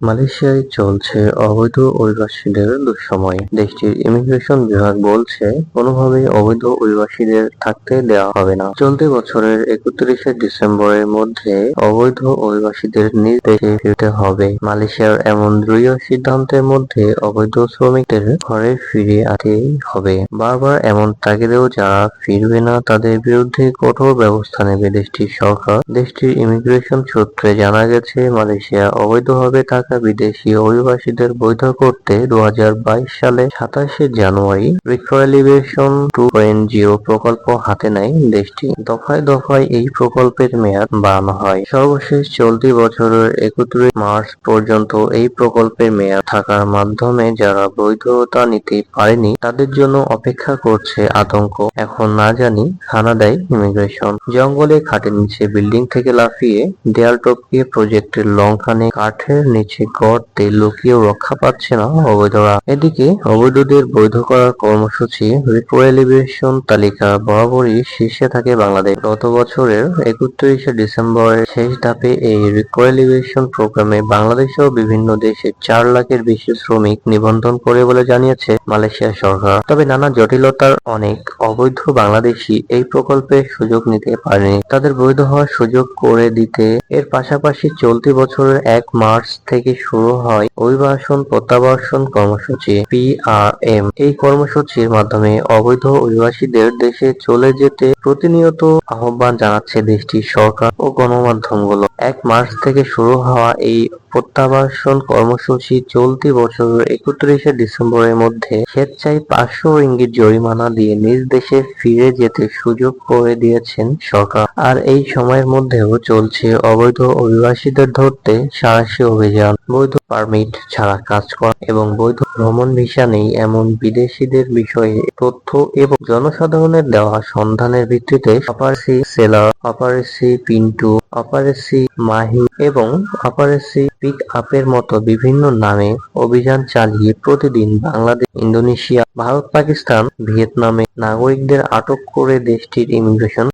মালয়েশিয়ায় চলছে অবৈধ অভিবাসীদের দুঃসময়। দেশটির ইমিগ্রেশন বিভাগ বলছে, কোনোভাবেই অবৈধ অভিবাসীদের থাকতে দেওয়া হবে না। চলতি বছরের একত্রিশে ডিসেম্বরের মধ্যে অবৈধ অভিবাসীদের নিজ দেশে ফিরতে হবে। মালয়েশিয়ার এমন দৃঢ় সিদ্ধান্তের মধ্যে অবৈধ শ্রমিকদের ঘরে ফিরে আসতেই হবে। বারবার এমন তাগিদেও যারা ফিরবে না, তাদের বিরুদ্ধে কঠোর ব্যবস্থা নেবে দেশটির সরকার। দেশটির ইমিগ্রেশন সূত্রে জানা গেছে, মালয়েশিয়া অবৈধভাবে থাকা বিদেশি অভিবাসীদের বৈধ করতে দু হাজার বাইশ সালে সাতাশে জানুয়ারি রিকোয়ালিবেশন টু পয়েন্ট জিরো প্রকল্প হাতে নেয় দেশটি। দফায় দফায় এই প্রকল্পের মেয়াদ বাড়ানো হয়। সর্বশেষ চলতি বছরের একত্রিশ মার্চ পর্যন্ত এই প্রকল্পের মেয়াদ থাকার মাধ্যমে যারা বৈধতা নিতে পারেনি, তাদের জন্য অপেক্ষা করছে আতঙ্ক। এখন না জানি হানা দেয় ইমিগ্রেশন। জঙ্গলে খাটের নিচে বিল্ডিং থেকে লাফিয়ে দেয়াল টপকিয়ে প্রজেক্টের লঙ্কানে কাঠের নিচে গর্তে লুকিয়েও রক্ষা পাচ্ছে না, অবৈধরা। এদিকে অবৈধদের বৈধ করার কর্মসূচি রিকোয়ালিবেশন তালিকা বরাবরই শীর্ষে থাকে বাংলাদেশ। গত বছরের একত্রিশে ডিসেম্বরের শেষ ধাপে এই রিকোয়ালিবেশন প্রোগ্রামে বাংলাদেশেও বিভিন্ন দেশে চার লাখের বেশি শ্রমিক নিবন্ধন করে বলে জানিয়েছে মালয়েশিয়া সরকার। তবে নানা জটিলতার অনেক অবৈধ বাংলাদেশি এই প্রকল্পে সুযোগ নিতে পারেনি। তাদের বৈধ হওয়ার সুযোগ করে দিতে এর পাশাপাশি চলতি বছরের এক মার্চ থেকে শুরু হয় অভিবাসন প্রত্যাবাসন কর্মসূচি পিআরএম এই কর্মসূচির মাধ্যমে অবৈধ অভিবাসীদের দেশে চলে যেতে প্রতিনিয়ত আহ্বান জানাচ্ছে দেশটির সরকার ও গণমাধ্যমগুলো। এক মার্চ থেকে শুরু হওয়া এই প্রত্যাবাসন কর্মসূচি চলতি বছরের একত্রিশে ডিসেম্বরের মধ্যে স্বেচ্ছায় পাঁচশো রিঙ্গিত জরিমানা দিয়ে নিজ দেশে ফিরে যেতে সুযোগ করে দিয়েছেন সরকার। আর এই সময়ের মধ্যেও চলছে অবৈধ অভিবাসীদের ধরতে সাঁড়াশি অভিযান। বৈধ পারমিট ছাড়া কাজ করা এবং বৈধ ভ্রমণ ভিসা নেই এমন বিদেশিদের বিষয়ে তথ্য এবং জনসাধারণের দেওয়া সন্ধানের ভিত্তিতে অপারেসি সেলার অপারেসি পিন্টু অপারেসি মাহি এবং অপারেসি পিক আপের মতো বিভিন্ন নামে অভিযান চালিয়ে প্রতিদিন বাংলাদেশ, ইন্দোনেশিয়া, ভারত, পাকিস্তান, ভিয়েতনামে নাগরিকদের আটক করে দেশটির ইমিগ্রেশন